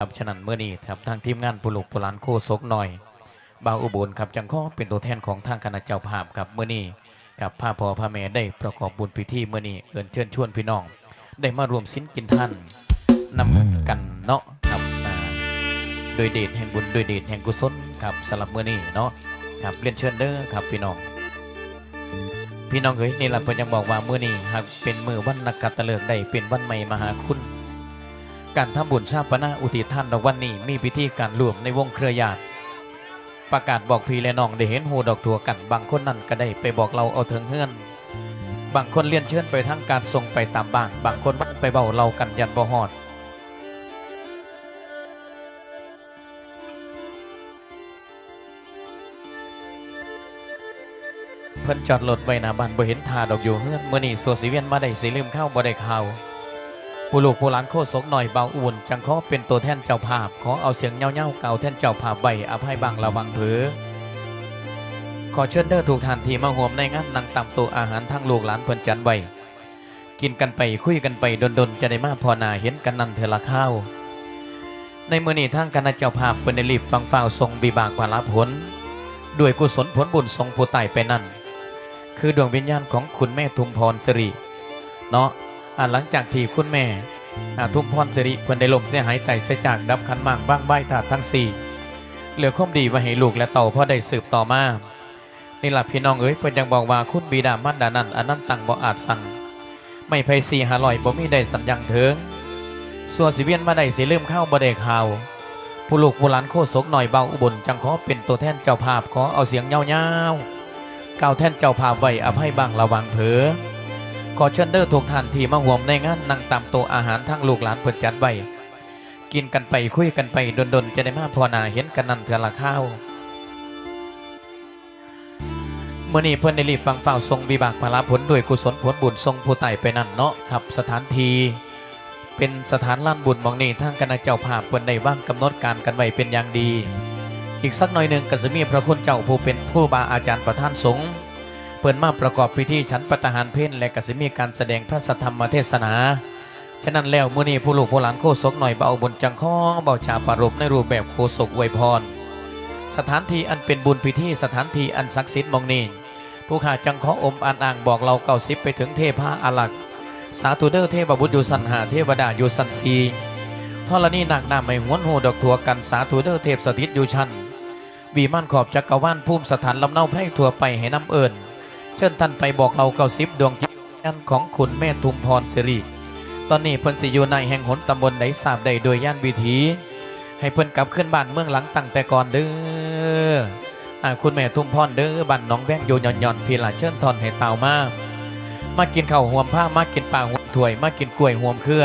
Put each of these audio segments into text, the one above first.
ครับฉะนั้นเมื่อนี้ครับทางทีมงานปุลุกปุรานโคศกหน่อยบาวอุบลครับจังข้อเป็นตัวแทนของทางคณะเจ้าภาพครับเมื่อนี้กับพระพ่อพระแม่ได้ประกอบบุญพิธีเมื่อนี้เอินเชิญชวนพี่น้อง ได้มารวมสิ้นกินท่านนำกันเนาะครับอ่าโดยเดชแห่งบุญโดยเดชแห่งกุศลครับสำหรับเมื่อนี้เนาะครับเรียนเชิญเด้อครับพี่น้อง พี่น้องเฮ้ยนี่แหละเพิ่นยังบอกว่าเมื้อนี้หากเป็นมือวันนักกัตตะเลิกได้เป็นวันใหม่มหาคุณ การทำบุญชาปนาอุทิศท่านในวันนี้มีพิธีการรวมในวงเครือญาติประกาศบอกพี่และน้องได้เห็นหูดอกทัวกัน บางคนนั่นก็ได้ไปบอกเราเอาถึงเฮือน บางคนเลียนเชิญไปทั้งการส่งไปตามบ้านบางคนไปเบาเรากันยันบ่ฮอดเพิ่นจอดรถไว้หน้าบ้านบ่เห็นทาดอกอยู่เฮือนมื้อนี้สัวสิเวียนมาได้สิลืมข้าวบ่ได้ข้าว ผู้ลูกผู้หลานโคศกหน่อยเบาอุ่น จังขอเป็นตัวแทนเจ้าภาพ ขอเอาเสียงเงาๆเก่าแทนเจ้าภาพใบอภัยบางระวังเผือขอเชิญเด้อถูกทานทีมาห่วมในงานนังตำตัวอาหารทั้งลูกหลานเพิ่นจันใบกินกันไปคุยกันไปดนๆจะได้มาพอนาเห็นกันนั่นเถอละข้าวในมือนี้ทางคณะเจ้าภาพเพิ่นได้รีบฟังฝ่าวทรงบิบากภาลผล ด้วยกุศลผลบุญทรงผู้ตายไปนั่น คือดวงวิญญาณของคุณแม่ทุมพรสิริเนาะ หลังจากที่คุณแม่ทุ่มพรสิริเพิ่นได้ลมเสียหายไตเสียจากดับขันมากบ้างใบถาดทั้งสี่เหลือความดีไว้ให้ลูกและเต่าพ่อได้สืบต่อมานี่ล่ะพี่น้องเอ้ยเพิ่นยังบอกว่าคุณบิดามารดานันอันนั้นตังบ่อาจสั่ง ไม่ไพสีหาลอยบ่มีได้สัญญังเถิงส่วนสิเวียนมาได้สิลืมเข้าบ่ได้ข่าวผู้ลูกผู้หลานโคศกหน่อยเบาอุบลจังขอเป็นตัวแทนเจ้าภาพขอเอาเสียงเงาๆกล่าแทนเจ้าภาพไว้อภัยบางระวังเผลอ ขอเชิญเด้อทุกท่านที่มาห่วมในงานนั่งตามโต๊ะอาหารทั้งลูกหลานเพิ่นจัดไว้กินกันไปคุยกันไปดนๆจะได้มาพอนาเห็นกันนั่นเถื่อละข้าวเมื่อนี้เพิ่นได้รีบฟังเฝ้าทรงวิบากภาลผลด้วยกุศลผลบุญทรงผู้ไต่ไปนั่นเนาะครับสถานทีเป็นสถานล้านบุญมองนี้ทางคณะเจ้าภาพเพิ่นได้ว่างกำหนดการกันไว้เป็นอย่างดี อีกสักหน่อยหนึ่งก็จะมีพระคุณเจ้าผู้เป็นผู้บาอาจารย์ประธานสงฆ์ เปิดมาประกอบพิธีฉันปตหารเพนและกสิมีการแสดงพระธรรมเทศนา ฉะนั้นแล้วมื้อนี้ผู้ลูกผู้หลานโคศกหน่อยเบาบนจังข้อเบาจาปารบในรูปแบบโคศกอวยพร สถานที่อันเป็นบุญพิธีสถานที่อันศักดิ์สิทธิ์มองนี้ผู้ข้าจังขออมอันอ่างบอกเราเก่าสิบไปถึงเทพาอาลักษ์สาธุเดอร์เทพบุตรอยู่สันหาเทวดาอยู่สันสีทรณีหนักหนาไม่หวนโหดอกทัวกันสาธุเดอร์เทพสถิตอยู่ชันวีมั่นขอบจักรวาลภูมิสถานลำเนาไพร่ทั่วไปให้น้ำเอิญ เชิญท่านไปบอกเราเก้าสิบดวงจิตของคุณแม่ทุมพรสิริตอนนี้เพิ่นสิอยู่ในแห่งหนตำบลไหนทราบได้โดยย่านวิถี ให้เพิ่นกลับขึ้นบ้านเมืองหลังตั้งแต่ก่อนเด้ออคุณแม่ทุมพรเด้อบ้านน้องแวงอยู่หย่อนหย่อนพี่ละเชิญทอนให้เต่ามามากินข้าวห่วมผ้ามากินปลาห่วมถ้วย มากินกล้วยห่วมเครือ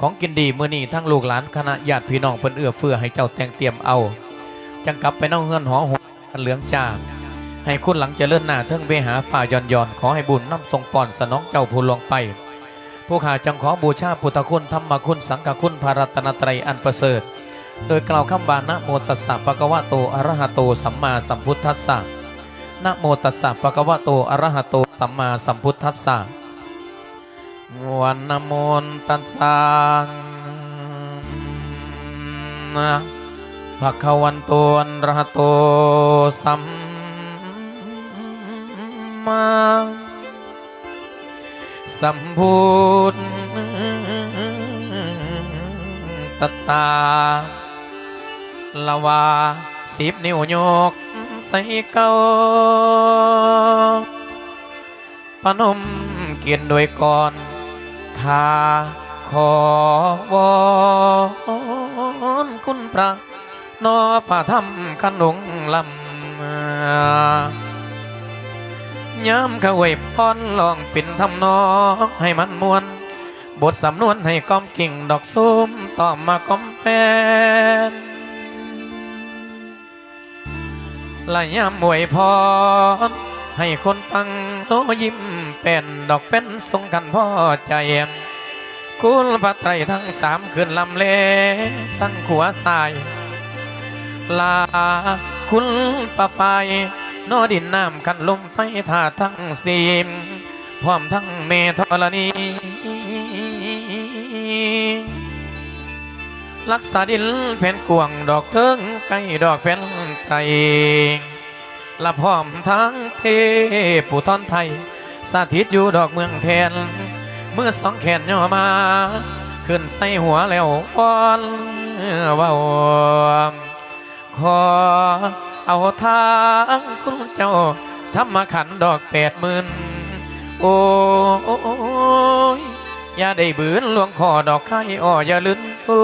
ของกินดีมื้อนี้ทั้งลูกหลานคณะญาติพี่น้องเพิ่นเอื้อเฟื้อให้เจ้าแต่งเตรียมเอา จังกลับไปเน่าเฮือนหอหัวเหลืองจ้า ให้คุณหลังเจริญหน้าเทิงเวหาฝ่ายอนย่อนขอให้บุญน้ำทรงปอนสนองเจ้าผู้ลวงไป ผู้ข้าจังขอบูชาพุทธคุณธรรมคุณสังฆคุณพระรัตนตรัยอันประเสริฐ โดยกล่าวคำว่านะโมตัสสะปะคะวะโตอะระหะโตสัมมาสัมพุทธัสสะนะโมตัสสะปะคะวะโตอะระหะโตสัมมาสัมพุทธัสสะวันนโมตัสสะนะภะคะวันโตอะระหะโตสัม มาสัมพุทธัสสะละวาสิบนิ้วยกใส่เก้าพนมเกียนโดวยก่อนข้าขอวอนคุณพระนอพระธรรมขนงลำ ย้ำขวยพรลองเป็นทำนองให้มันมวน บทสำนวนให้ก้อมกิ่งดอกส้มต่อมาก้อมแปนละย้ำอวยพรให้คนฟังโนยิ้มเป็นดอกเป็นทรงกันพ่อใจคุณพระไตรทั้งสามขึ้นลำเลตั้งขัวสาย ลาคุณประไฟ นอดินน้ำคันลมไฟถาทั้งสีมพร้อมทั้งเมธรณีรักษาดินแผ่นกวางดอกเทิงไก่ดอกแผ่นไตรละพร้อมทั้งเทผู้ทอนไทย สาธิตอยู่ดอกเมืองแทน เมื่อสองแขนย่อมา ขึ้นใส่หัวแล้วอ่อนเว่าขอ เอาทางคุณเจ้าทำมาขันดอกแปดหมื่นโอ้ยอย่าได้บืนลวงคอดอกไข่อ้ออย่าลืนโอ้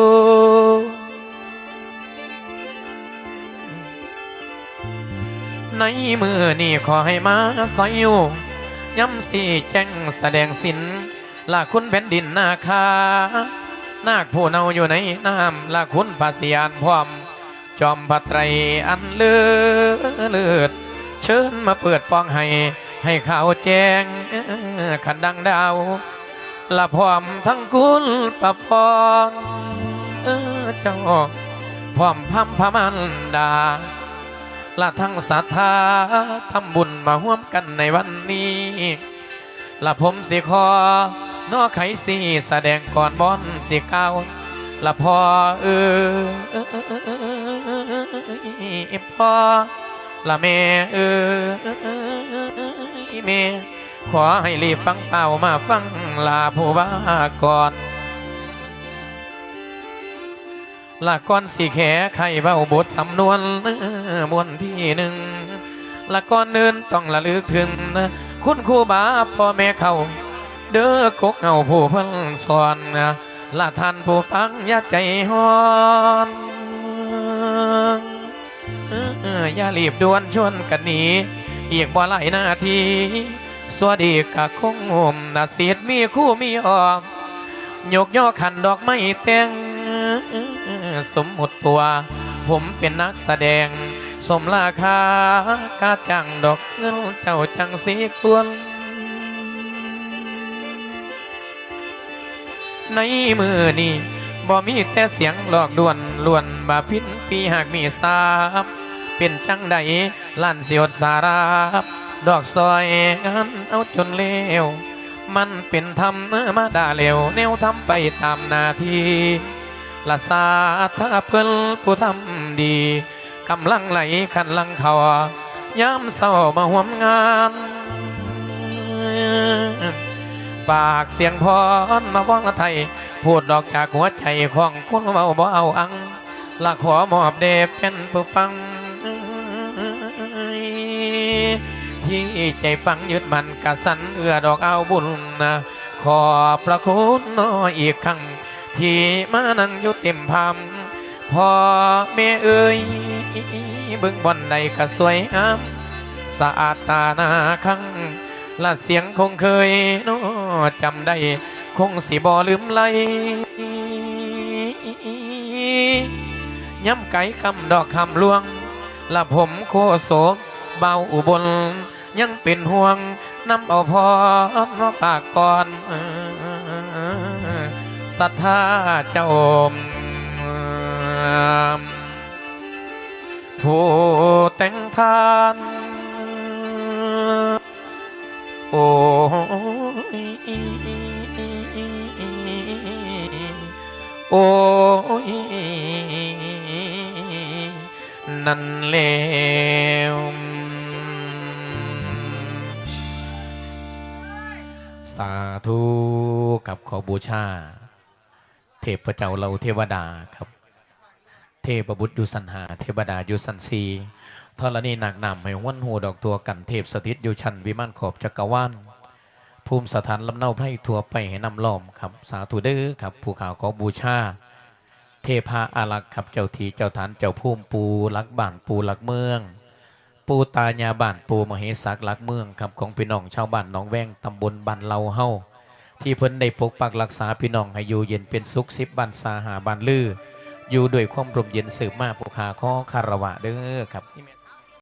ในมือนี่ขอให้มาสอยอยู่ย้ำสีแจ้งแสดงสินละคุณแผ่นดินนาคา นาคผู้เนาอยู่ในน้ำละคุณภาษียานพร้อม จอมพัไตรอันเลือเลือด เชิญมาเปิดปองให้ ให้ข่าวแจ้งขันดังดาว ละพร้อมทั้งคุณประพรเจ้าพร้อมพัมพมันดาละทั้งศรัทธาทำบุญมาร่วมกันในวันนี้ละผมสิขอนอไขสีแสดงก่อนบอนสิเก้า ละพอเออพอละแม่เออแม่ขอให้รีบฟังเป่ามาฟังลาผู้ว่าก่อนลาก่อนสีแขไข่เบ้าบทสำนวนมวนที่หนึ่งละก่อนเดินต้องระลึกถึง คุณครูบาพ่อแม่เขาเด้อกกเงาผู้พันสอนนะ ละท่านผู้ฟังอย่าใจฮ้อนอย่ารีบด่วนชวนกันหนีอีกบ่หลายนาทีสวัสดีกะคงงมนาเสียดมีคู่มีออมยกย่อขันดอกไม้แต่งสมมุติตัว ผมเป็นนักแสดง สมราคากาจังดอกเงินเจ้าจังสีควร ในมือนี้บ่มีแต่เสียงหลอกด่วนล้วนบาพินปีหากมีสาบเป็นจังใดลั่นเสียดสาราบดอกซอยงานเอาจนเลวมันเป็นธรรมมาด่าเลวแนวทำไปตามนาทีละสาถ้าเพิ่นผู้ทำดีกำลังไหลขันลังเขายามเศร้ามาห่วมงาน ฝากเสียงพรมาว่องไทย พูดดอกจากหัวใจของคนเบาบ่เอาอังละขอมอบเดบเป็นผู้ฟัง ที่ใจฟังยึดมันกะสันเอื้อดอกเอาบุญนะขอบพระคุณน้อยอีกครั้ง ที่มานั่งอยู่เต็มพามพ่อแม่เอ้ยเบิ่งบอนใดก็สวยงามสะอาดตาหน้าคังละเสียงคงเคยเน้อ จำได้ คงสิบ่ลืมไหลย้ำไก่คำดอกคำลวงละผมโคโศกเบาอุบล ยังเป็นห่วงนำเอาพรมาฝากก่อนศรัทธาเจ้าผู้แต่งทาน โอ้ยโอ้ยนั่นแล้วสาธุกับขอบูชา เทพเจ้าเราเทวดาครับ เทพบุตรยู่สันหา เทวดายู่สันสี ธรณีหนักหนำให้วันหัวดอกตัวกันเทพสถิตอยู่ชันวิมานขอบจักรวาลภูมิสถานลำเนาไพร่ทัวไปให้นำล้อมครับ สาธุเด้อครับภูเขาขอบูชา เทพาอารักษ์ครับเจ้าทีเจ้าฐานเจ้าภูมิปูลักบ้านปูลักเมือง ปูตายาบ้านปูมเหสักลักเมืองครับของพี่น้องชาวบ้านหนองแวงตำบลบ้านเราเฮาที่เพิ่นได้ปกปักรักษาพี่น้องให้อยู่เย็นเป็นสุขสิบบันสาหาบันลืออยู่ด้วยความร่มเย็นสืบมาปุขาข้อคารวะเด้อครับ